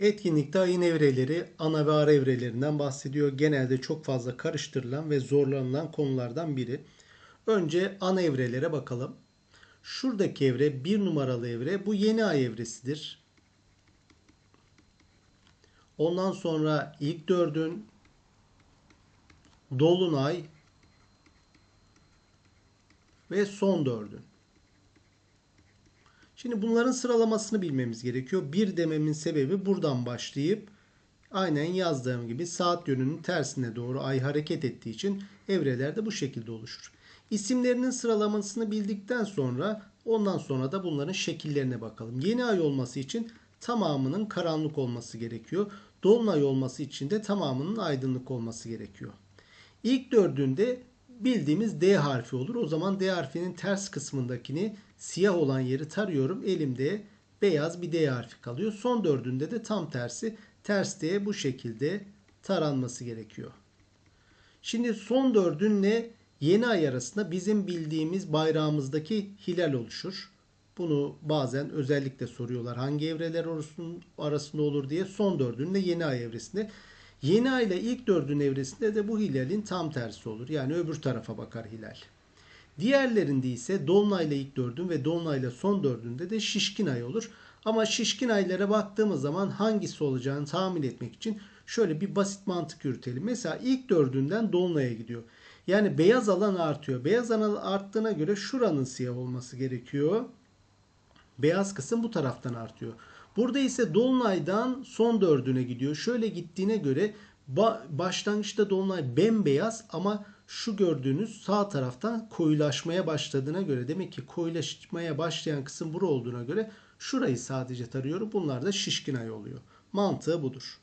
Etkinlikte ayın evreleri ana ve ara evrelerinden bahsediyor. Genelde çok fazla karıştırılan ve zorlanılan konulardan biri. Önce ana evrelere bakalım. Şuradaki evre bir numaralı evre. Bu yeni ay evresidir. Ondan sonra ilk dördün dolunay ve son dördün. Şimdi bunların sıralamasını bilmemiz gerekiyor. Bir dememin sebebi buradan başlayıp aynen yazdığım gibi saat yönünün tersine doğru ay hareket ettiği için evreler de bu şekilde oluşur. İsimlerinin sıralamasını bildikten sonra ondan sonra da bunların şekillerine bakalım. Yeni ay olması için tamamının karanlık olması gerekiyor. Dolunay olması için de tamamının aydınlık olması gerekiyor. İlk dördünde bildiğimiz D harfi olur. O zaman D harfinin ters kısmındakini siyah olan yeri tarıyorum. Elimde beyaz bir D harfi kalıyor. Son dördünde de tam tersi ters D bu şekilde taranması gerekiyor. Şimdi son dördünle yeni ay arasında bizim bildiğimiz bayrağımızdaki hilal oluşur. Bunu bazen özellikle soruyorlar. Hangi evreler arasında olur diye. Son dördünle yeni ay evresinde. Yeni ay ile ilk dördün evresinde de bu hilalin tam tersi olur. Yani öbür tarafa bakar hilal. Diğerlerinde ise dolunay ile ilk dördün ve dolunay ile son dördünde de şişkin ay olur. Ama şişkin aylara baktığımız zaman hangisi olacağını tahmin etmek için şöyle bir basit mantık yürütelim. Mesela ilk dördünden dolunaya gidiyor. Yani beyaz alan artıyor. Beyaz alan arttığına göre şuranın siyah olması gerekiyor. Beyaz kısım bu taraftan artıyor. Burada ise dolunaydan son dördüne gidiyor. Şöyle gittiğine göre başlangıçta dolunay bembeyaz ama şu gördüğünüz sağ taraftan koyulaşmaya başladığına göre demek ki koyulaşmaya başlayan kısım bura olduğuna göre şurayı sadece tarıyorum. Bunlar da şişkin ay oluyor. Mantığı budur.